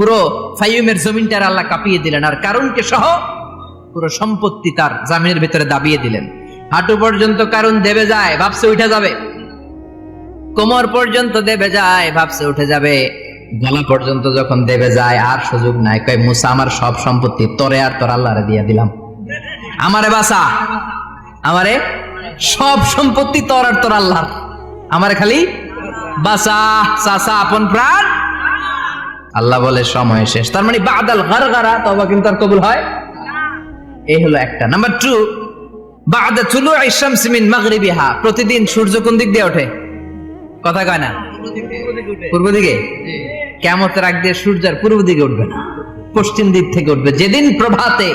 পুরো ফাইয়ুমের জমিনটার আল্লাহ কাঁপিয়ে দিলেন। আর কারণকে সহ পুরো সম্পত্তি তার জামিনের ভিতরে দাবিয়ে দিলেন। হাঁটু পর্যন্ত কারণ দেবে যায়, ভাবছে উঠে যাবে। কোমর পর্যন্ত দেবে যায়, ভাবছে উঠে যাবে। গলা পর্যন্ত যখন দেবে যায়, আর সুযোগ নাই। কয়, মুসা, আমার সব সম্পত্তি তরে আর তোর আল্লাহরে দিয়ে দিলাম। আমারে বাসা আমারে সব সম্পত্তি তোর আর তোর আল্লাহর। আমারে খালি বাসা চাচা, আপন প্রাণ। আল্লাহ বলে, সময় শেষ। তার মানে বাদাল গারগারা তবা কিন্তু আর কবুল হয় এই হলো একটা। নাম্বার টু, বাদা চুলু ইসাম সিমিন মাগরিবিহা। প্রতিদিন সূর্য কোন দিক দিয়ে ওঠে? কথা কয় না? পূর্ব দিকে? কেমতের আগ দিয়ে সূর্যের পূর্ব দিকে উঠবে না। পশ্চিম দিক থেকে উঠবে। যেদিন প্রভাতে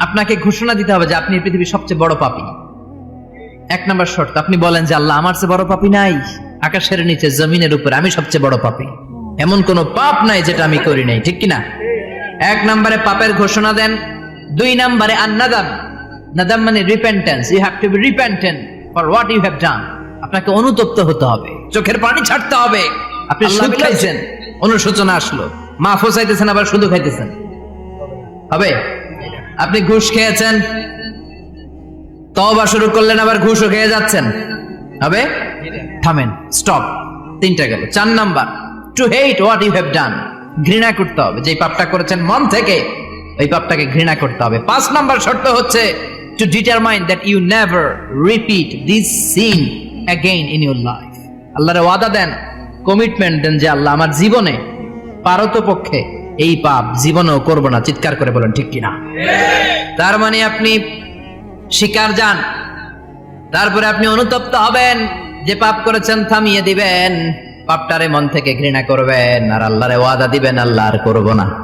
আপনাকে ঘোষণা দিতে হবে যে আপনি পৃথিবীর সবচেয়ে বড় পাপী। এক নম্বর শর্ত আপনি বলেন যে আল্লাহ আমার চেয়ে বড় পাপী নাই। আকাশের নিচে জমিনের উপরে আমি সবচেয়ে বড় পাপী। এমন কোন পাপ নাই যেটা আমি করি নাই ঠিক কিনা? এক নম্বরে পাপের ঘোষণা দেন দুই নম্বরে আন্নাদাম। নাদাম মানে repentance you have to be repentant for what you have done আপনাকে অনুতপ্ত হতে হবে চোখের পানি ছাড়তে হবে। আপনি সুদ খাইছেন অনুশোচনা আসলো। মা ফোসাইতেছেন আবার শুধু খাইতেছেন। হবে? আপনি ঘুষ খেয়েছেন? তবা শুরু করলেন, আবার ঘুষও খেয়ে যাচ্ছেন। হবে? থামেন স্টপ তিনটা গেল। চার number to hate what you have done ঘৃণা করতে হবে। যে পাপটা করেছেন মন থেকে, ওই পাপটাকে ঘৃণা করতে হবে। পাঁচ নাম্বার শর্ত হচ্ছে to determine that you never repeat this sin again in your life আল্লাহরে ওয়াদা দেন কমিটমেন্ট দেন যে আল্লাহ আমার জীবনে পারত পক্ষে এই পাপ জীবনেও করব না চিৎকার করে বলেন ঠিক কিনা? তার মানে আপনি শিকার যান তারপরে আপনি অনুতপ্ত হবেন যে পাপ করেছেন থামিয়ে দিবেন পাপটারে মন থেকে ঘৃণা করবেন আর আল্লাহরে ওয়াদা দিবেন আল্লাহ আর করব না।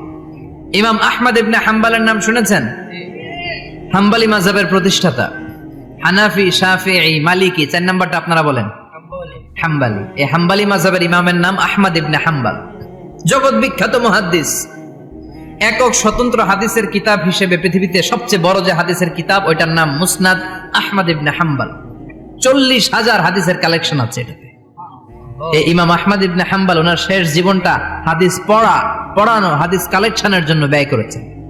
ইমাম আহমদ ইবনে হাম্বালের নাম শুনেছেন? হাম্বালি মাযহাবের প্রতিষ্ঠাতা। হানাফি, শাফিঈ, মালিকি, চার নাম্বারটা আপনারা বলেন? হাম্বালি। এই হাম্বালি মাযহাবের ইমামের নাম আহমদ ইবনে হাম্বাল। জগৎ বিখ্যাত মুহাদ্দিস। একক স্বতন্ত্র হাদিসের কিতাব হিসেবে পৃথিবীতে সবচেয়ে বড় যে হাদিসের কিতাব, ওইটার নাম মুসনাদ আহমদ ইবনে হাম্বাল। চল্লিশ হাজার হাদিসের কালেকশন আছে এটাতে ইমাম আহমদ ইবনে হাম্বাল ওনার শেষ জীবনটা হাদিস পড়া, পড়ানো, হাদিস কালেকশনের জন্য ব্যয় করেছেন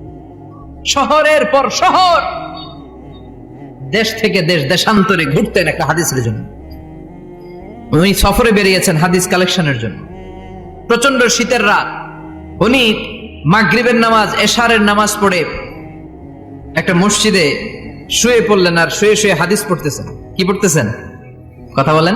শহরের পর শহর। দেশ থেকে দেশ, দেশান্তরে ঘুরতেন একটা হাদিসের জন্য। উনি সফরে বেরিয়েছেন হাদিস কালেকশনের জন্য। প্রচণ্ড শীতের রাত। উনি মাগরিবের নামাজ, এশারের নামাজ পড়ে একটা মসজিদে শুয়ে পড়লেন আর শুয়ে শুয়ে হাদিস পড়তেছেন। কি পড়তেছেন? কথা বলেন।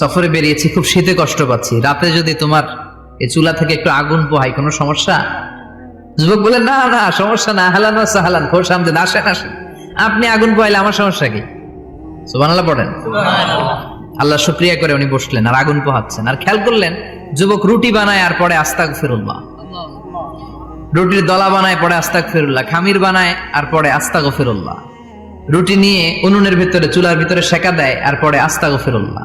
সফরে বেরিয়েছি খুব শীতে কষ্ট পাচ্ছি। রাতে যদি তোমার এই চুলা থেকে একটু আগুন পোহাই কোনো সমস্যা? যুবক বলে না না সমস্যা না হালান সাহালান খোর সামনে আসেন আসেন। আপনি আগুন পোহাইলে আমার সমস্যা কি? সুবহানাল্লাহ পড়েন। আল্লাহ শুক্রিয়া করে উনি বসলেন আর আগুন পোহাচ্ছেন। আর খেয়াল করলেন যুবক রুটি বানায় আর পরে আস্তাক ফিরুল্লাহ রুটির দলা বানায় পরে আস্তাক ফিরুল্লাহ খামির বানায় আর পরে আস্তাক ফিরুল্লাহ রুটি নিয়ে উনুনের ভিতরে চুলার ভিতরে সেকা দেয় আর পরে আস্তা গফিরুল্লাহ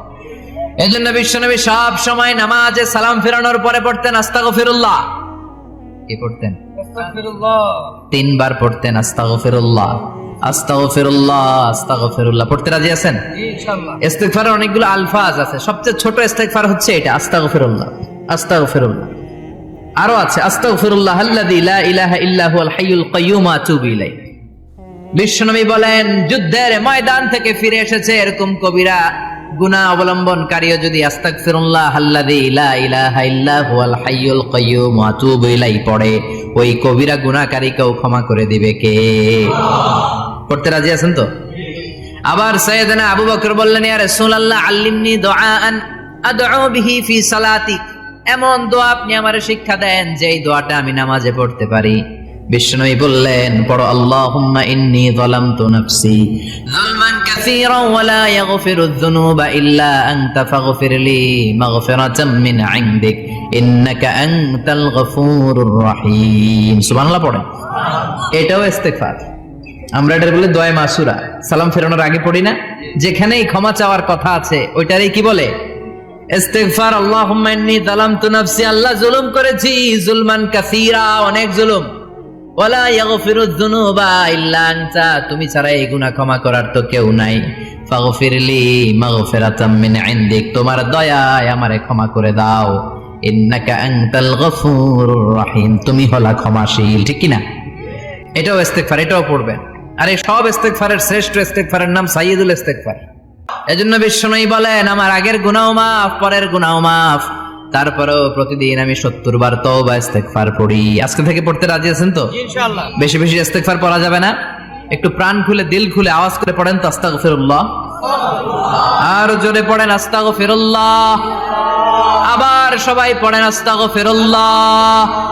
এই জন্য বিশ্বনবী সব সময় নামাজে সালাম ফেরানোর পরে পড়তেন আস্তাগফিরুল্লাহ। কি পড়তেন? তিনবার পড়তেন আস্তাগফিরুল্লাহ আস্তাগফিরুল্লাহ আস্তাগফিরুল্লাহ। পড়তে রাজি আছেন? ইস্তেগফারের অনেকগুলো আলফাজ আছে। সবচেয়ে ছোট ইস্তেগফার হচ্ছে এটা আস্তাগফিরুল্লাহ আস্তাগফিরুল্লাহ। আরও আছে আস্তাগফিরুল্লাহ আল্লাযী লা ইলাহা ইল্লা হুয়াল হাইয়ুল কাইয়্যুম আতুবু ইলাইহি। বিশ্বনবী বলেন যুদ্ধের ময়দান থেকে ফিরে এসেছে এরকম কবিরা। গুনাহ অবলম্বনকারীও যদি পড়ে, ওই কবিরা গুনাহকারীকেও ক্ষমা করে দিবে কে? পড়তে রাজি আছেন তো? আবার সৈয়দনা আবু বকর বললেন, ইয়া রাসূলুল্লাহ, আল্লিমনি দুআআন ফি সালাতি এমন দোয়া আপনি আমারে শিক্ষা দেন যে এই দোয়াটা আমি নামাজে পড়তে পারি। বিষ্ণুই বললেন, পড়ো, আল্লাহুম্মা ইন্নী যালামতু নাফসি যুলমান কাসীরান ওয়া লা ইয়াগফিরু যুনুবা ইল্লা আনতা ফাগফির লি মাগফিরাতাম মিন ইনদিক, ইন্নাকা আনতাল গফুরুর রহিম। সুবহানাল্লাহ পড়েন। এটাও ইস্তেগফার। আমরা এটা বলে দয় মাসুরা। সালাম ফেরানোর আগে পড়ি না? যেখানেই ক্ষমা চাওয়ার কথা আছে, ওইটারই কি বলে? ইস্তেগফার, আল্লাহুম্মা ইন্নী যালামতু নাফসি। আল্লাহ জুলুম করেছি, জুলমান কাসীরা অনেক জুলুম। ওয়ালা ইয়াগফিরু যুনুবা ইল্লা আনতা, তুমি ছাড়া এই গুনাহ ক্ষমা করার তো কেউ নাই। ফাগফিরলি মাগফিরাতাম মিন ইনদিক, তোমার দয়ায় আমারে ক্ষমা করে দাও। ইন্নাকা আনতাল গফুরুর রহিম, তুমি হলা ক্ষমাশীল, ঠিক কি না এটাও ইস্তেগফার, এটাও পড়বেন। আর এই সব ইস্তেগফারের শ্রেষ্ঠ ইস্তেগফারের নাম সাইয়্যিদুল ইস্তেগফার। এজন্য বিশ্বনবী বলেন, আমার আগের গুনাহ মাফ, পরের গুনাহ মাফ। তারপরেও প্রতিদিন আমি সত্তর বার তওবা ইস্তেগফার পড়ি। আজকে থেকে পড়তে রাজি আছেন তো? ইনশাআল্লাহ। বেশি বেশি ইস্তেগফার পড়া যাবে না। একটু প্রাণ খুলে দিল খুলে আওয়াজ করে পড়েন তো আস্তাগফিরুল্লাহ। আর জোরে পড়েন আস্তাগফিরুল্লাহ। আবার সবাই পড়েন আস্তাগফিরুল্লাহ।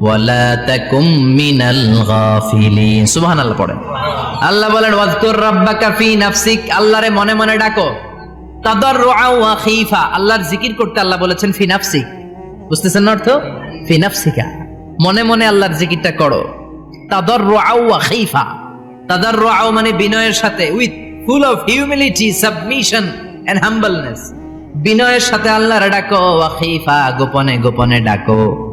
ওয়ালা তাকুম মিনাল আল্লাহ আল্লাহরে মনে মনে ডাকো। ওয়া জিকির করতে আল্লাহ বলেছেন বুঝতেছেন অর্থ? মনে মনে আল্লাহর জিকিরটা করো। ওয়া মানে বিনয়ের সাথে। With full of humility, submission and humbleness. বিনয়ের সাথে আল্লাহর ডাকো। ওয়া গোপনে গোপনে ডাকো।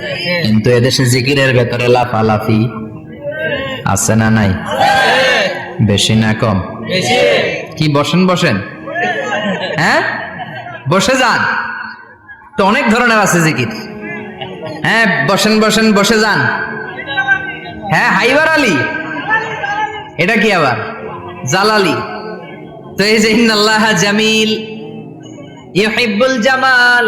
কিন্তু এদেশে জিকিরের ভেতরে লাফালাফি আছে না নাই? বেশি না কম? কি বসেন বসেন। হ্যাঁ? বসে যান। তো অনেক ধরনের আছে জিকির। হ্যাঁ বসেন বসেন বসে যান। হ্যাঁ হাইবার আলী। এটা কি আবার? জালালি। তো এই যে ইন্নাল্লাহ জামিল ইউহিব্বুল জামাল।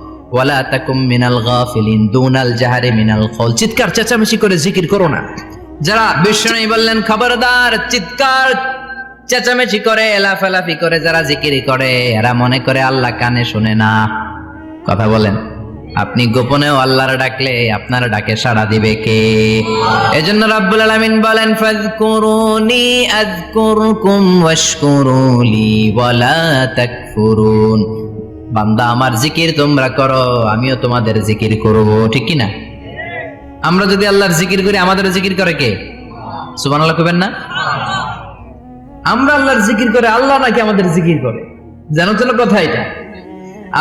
ওয়ালা তাকুম মিনাল গাফিলিন দুনাল জাহারে মিনাল কল চিৎকার, চেঁচামেচি করে জিকির করো না। যারা বিষ্ণু বললেন, খবরদার, চিৎকার, চেঁচামেচি করে লাফালাফি করে যারা জিকির করে, এরা মনে করে আল্লাহ কানে শুনে না। কথা বলেন। আপনি গোপনেও আল্লাহর ডাকলে আপনার ডাকে সাড়া দিবে কে? এজন্য রাব্বুল আলামিন বলেন, ফাযকুরুনি আযকুরকুম ওয়াশকুরুলি ওয়ালা তাকফুরুন। বান্দা, আমার জিকির তোমরা করো, আমিও তোমাদের জিকির করব, ঠিক কি না আমরা যদি আল্লাহর জিকির করি, আমাদের জিকির করে কে? সুবান আল্লাহ কইবেন না? আমরা আল্লাহর জিকির করে, আল্লাহ নাকি আমাদের জিকির করে। জানো তো কথা এটা?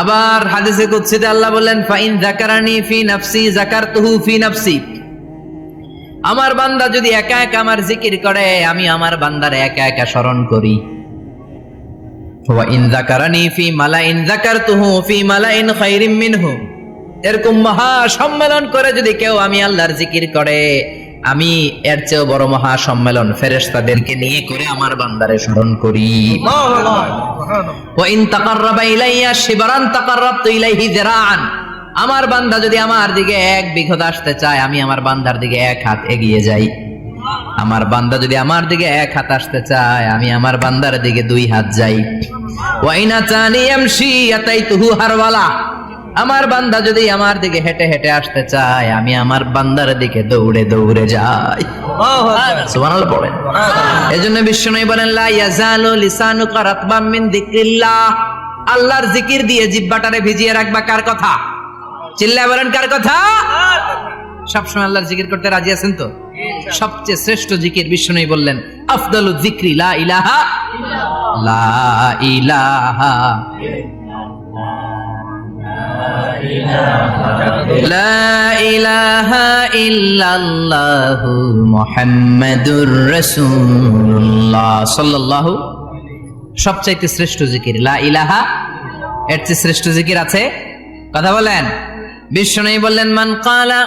আবার হাদিসে কুদসিতে আল্লাহ বললেন, ফাইন যাকারানি ফি নাফসি, যাকারতুহু ফি নাফসি। আমার বান্দা যদি একা একা আমার জিকির করে, আমি আমার বান্দার একা একা স্মরণ করি। ইন ফি ফি মিনহু। এরকম মহা সম্মেলন করে যদি কেউ আমি আল্লাহর জিকির করে আমি এর চেয়েও বড় মহা সম্মেলন ফেরেশতাদেরকে নিয়ে করে আমার বান্দারে স্মরণ করি। ওয়াইন তাকাররাবা ইলাইয়া শিবরান তাকাররাবতু ইলাইহি যিরাআন। আমার বান্দা যদি আমার দিকে এক বিঘত আসতে চায় আমি আমার বান্দার দিকে এক হাত এগিয়ে যাই। আমার বান্দা যদি আমার দিকে এক হাত আসতে চায় আমি আমার বান্দার দিকে দুই হাত যাই। ওয়াইনা চানি এমসি আতাইতুহু হারওয়ালা। আমার বান্দা যদি আমার দিকে হেঁটে হেঁটে আসতে চায় আমি আমার বান্দার দিকে দৌড়ে দৌড়ে যাই। সুবহানাল্লাহ পড়েন। এজন্য বলেন লা ইয়াজালু লিসানুকা রাতবাম মিন যিকরিল্লাহ। আল্লাহর জিকির দিয়ে জিহ্বাটারে ভিজিয়ে রাখবা কার কথা? চিল্লা বলেন কার কথা? সবসময় আল্লাহর জিকির করতে রাজি আছেন তো? সবচেয়ে শ্রেষ্ঠ জিকির বিশ্বনবী বললেন, আফদালু যিকরি, লা ইলাহা লা ইলাহা সবচাইতে শ্রেষ্ঠ জিকির। লা ইলাহা এর চেয়ে শ্রেষ্ঠ জিকির আছে? কথা বলেন। বিষ্ণু বললেন, মান কালা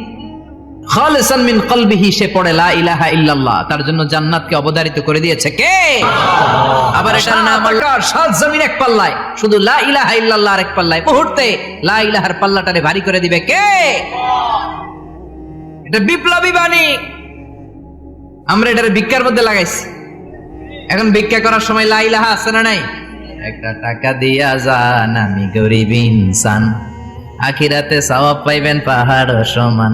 খালিসান মিন কলবিহি সে পড়ে লা ইলাহা ইল্লাল্লাহ। তার জন্য জান্নাতকে অবধারিত করে দিয়েছে কে? আবার এটার নাম সাত জমিন এক পাল্লায়। শুধু লা ইলাহা ইল্লাল্লাহ আর এক পাল্লায়। মুহূর্তে লা ইলাহার পাল্লাটারে ভারী করে দিবে কে? এটা বিপ্লবী বাণী। আমরা এটার ভিক্ষার মধ্যে লাগাইছি। এখন ভিক্ষা করার সময় লা ইলাহা আছে না নাই? একটা টাকা দিয়া যান আমি গরিব ইনসান। আখিরাতে সওয়াব পাইবেন পাহাড় সমান।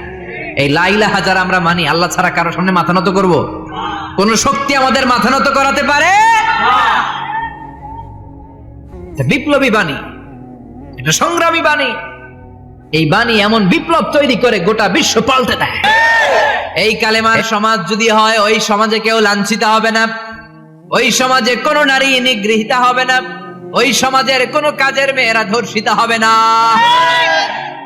এই লাইলা হাজার আমরা মানি, আল্লাহ ছাড়া কারও সামনে মাথা নত করব? কোন শক্তি আমাদের মাথা নত করাতে পারে? বিপ্লবী বাণী, এটা সংগ্রামী বাণী। এই বাণী এমন বিপ্লব তৈরি করে গোটা বিশ্ব পাল্টে দেয়। এই কালেমার সমাজ যদি হয়, ওই সমাজে কেউ লাঞ্ছিত হবে না। ওই সমাজে কোন নারী নিগৃহীতা হবে না। ওই সমাজের কোন কাজের মেয়েরা ধর্ষিত হবে না।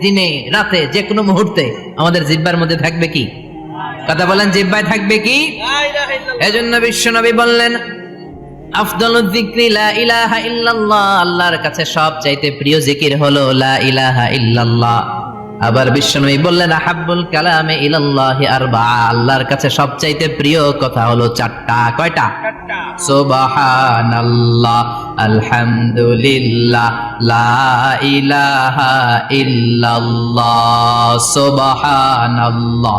দিনে রাতে যে কোনো মুহূর্তে আমাদের জিব্বার মধ্যে থাকবে কি? কথা বলেন, জিব্বায় থাকবে কি? এজন্য বললেন যিকরি লা ইলাহা আল্লাহর কাছে সব চাইতে প্রিয় জিকির হলো লা ইলাহা ইল্লাল্লাহ। আবার বিশ্বনবী বললেন আহাব্বুল কালামে ইলাল্লাহি আরবা আল্লাহর কাছে সবচাইতে প্রিয় কথা হলো চারটা। কয়টা? সুবহানাল্লাহ আলহামদুলিল্লাহ লা ইলাহা ইল্লাল্লাহ সুবহানাল্লাহ।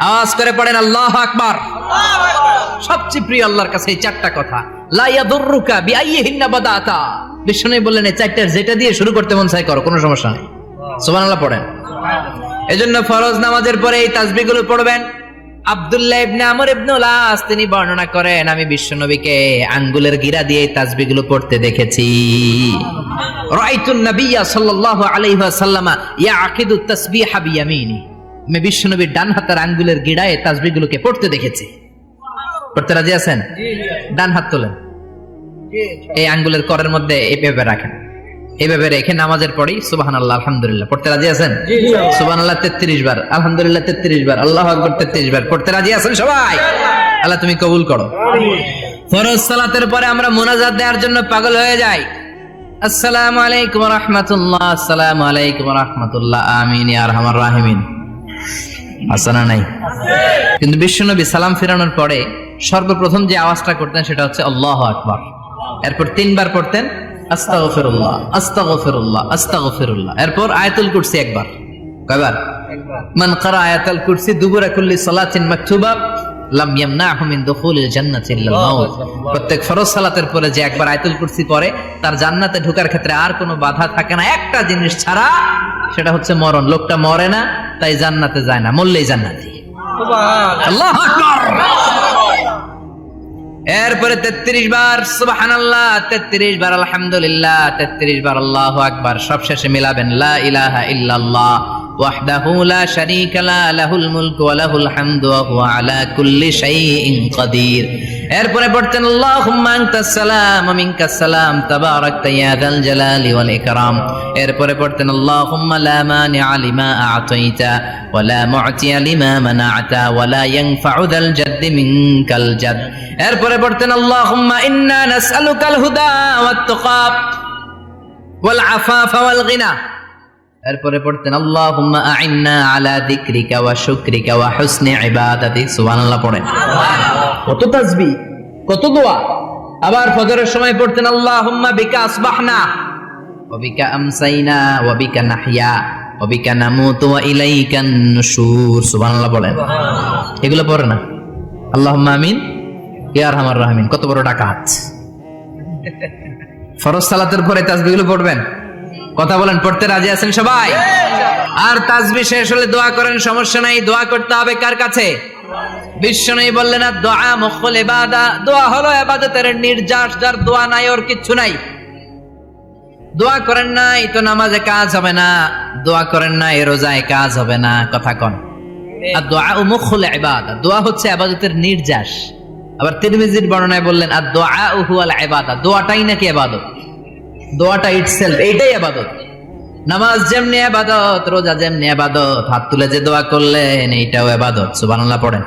আওয়াজ করে পড়েন, আল্লাহু আকবার। সবচেয়ে প্রিয় আল্লাহর কাছে এই চারটা কথা। লা ইয়াদুররুকা বিআইয়িহিন্না বাদাতা। বিষ্ণু বললেন, এই চারটার যেটা দিয়ে শুরু করতে মন চাই করো, কোনো সমস্যা নেই। সুবহানাল্লাহ পড়েন। এজন্য ফরজ নামাজের পরে এই তাসবিহগুলো পড়বেন। আব্দুল্লাহ ইবনে আমর ইবনে উলাস, তিনি বর্ণনা করেন, আমি বিশ্বনবীকে আঙ্গুলের গিরা দিয়ে তাসবিহগুলো পড়তে দেখেছি। রাআইতুন নাবিয়্যা সাল্লাল্লাহু আলাইহি ওয়াসাল্লামা ইয়াকিদু তাসবিহা বিয়ামিনি। আমি বিশ্বনবীর ডান হাতের আঙ্গুলের গিড়ায় তাসবিহগুলোকে পড়তে দেখেছি। পড়তে রাজি আছেন? ডান হাত তোলেন। এই আঙ্গুলের করের মধ্যে এভাবে রাখেন। এভাবে রেখে নামাজের পরেই সুবাহান আল্লাহ আলহামদুলিল্লাহ। পড়তে রাজি আছেন? আল্লাহ তেত্রিশ বার। আলহামদুলিল্লাহ তেত্রিশ বার। আল্লাহ আকবর তেত্রিশ বার। পড়তে রাজি আছেন সবাই? আল্লাহ তুমি কবুল করো। ফরজ সালাতের পরে আমরা মোনাজাত দেওয়ার জন্য পাগল হয়ে যাই। আসসালামু আলাইকুম রহমতুল্লাহ। আসসালামু আলাইকুম রহমতুল্লাহ। আমিন আর আরহামার রাহিমিন। আসানা নাই। কিন্তু বিশ্বনবী সালাম ফেরানোর পরে সর্বপ্রথম যে আওয়াজটা করতেন সেটা হচ্ছে আল্লাহ আকবর। এরপর তিনবার পড়তেন আস্তাগফিরুল্লাহ আস্তাগফিরুল্লাহ আস্তাগফিরুল্লাহ। এরপর আয়াতুল কুরসি একবার। কয়বার? মান কারা আয়াতুল কুরসি দুবুরা কুল্লি সালাতিন মাকতুবা লাম ইয়ামনাহু মিন দুখুলিল জান্নাতি ইল্লাল মাউত। প্রত্যেক ফরজ সালাতের পরে যে একবার আয়াতুল কুরসি পড়ে তার জান্নাতে ঢোকার ক্ষেত্রে আর কোনো বাধা থাকে না। একটা জিনিস ছাড়া সেটা হচ্ছে মরণ। লোকটা মরে না তাই জান্নাতে যায় না। মরলেই জান্নাতি। আল্লাহ আকবার! এরপরে তেত্রিশ বার সুবাহান আল্লাহ তেত্রিশ বার আলহামদুলিল্লাহ তেত্রিশ বার আল্লাহ আকবার। সব শেষে মিলাবেন লা ইলাহা ইল্লাল্লাহ। ওয়াহদাহু লা শারীকা লা লাহুল মুলকু ওয়া লাহুল হামদু ওয়া হুয়া আলা কুল্লি শাইইন কাদির এরপরে পড়তেন আল্লাহুম্মা আনতাস সালাম ওয়া মিনকাস সালাম, তাবারাকতা ইয়া যাল জালালি ওয়াল ইকরাম। এরপরে পড়তেন আল্লাহুম্মা লা মানিআ লিমা আ'তাইতা ওয়া লা মু'তিয়া লিমা মানা'তা ওয়া লা ইয়ানফা'ু যাল জাদ্দি মিনকাল জাদ এরপরে পড়তেন আল্লাহুম্মা ইন্না নাসআলুকাল হুদা ওয়াত তুকা ওয়াল আফাফা ওয়াল গিনা। এরপরে পড়তেন আল্লাহুম্মা আইন্না আলা যিকরিকা ওয়া শুকরিকা ওয়া হুসনি ইবাদাতি। সুবহানাল্লাহ পড়েন। কত তাসবিহ কত দোয়া। আবার ফজরের সময় পড়তেন আল্লাহুম্মা বিকা আসবাহনা। ওয়া বিকা আমসাইনা ওয়া বিকা নাহইয়া। ওয়া বিকা নামুতু ওয়া ইলাইকান নুশুর। সুবহানাল্লাহ বলেন এগুলো পড়ে না। আল্লাহুম্মা আমিন। ইয়া আরহামার রাহিমিন। কত বড় ডাকাত। ফরজ সালাতের পরে তাসবিহগুলো পড়বেন? কথা বলেন, পড়তে রাজি আছেন সবাই? আর তাসবিহ শেষ হলে দোয়া করেন, সমস্যা নাই, দোয়া করতে হবে কার কাছে? বিশ্ব নেই বললেন, আর দোয়া মুখল ইবাদা, দোয়া হলো ইবাদতের নির্যাস, যার দোয়া নাই ওর কিচ্ছু নাই। দোয়া করেন তো নামাজে কাজ হবে না, দোয়া করেন রোজায় কাজ হবে না, কথা কন। আর দোয়া ও মুখল ইবাদা, দোয়া হচ্ছে ইবাদতের নির্যাস। আবার তিরমিজির বর্ণনায় বললেন, আর দোয়া হুয়াল ইবাদা, দোয়াটাই নাকি ইবাদত? দোয়াটা ইটসেলফ এইটাই আবাদত। নামাজ যেমনি আবাদত, রোজা যেমনি আবাদত, হাত তুলে যে দোয়া করলেন, এইটাও আবাদত, সুবহানাল্লাহ পড়েন।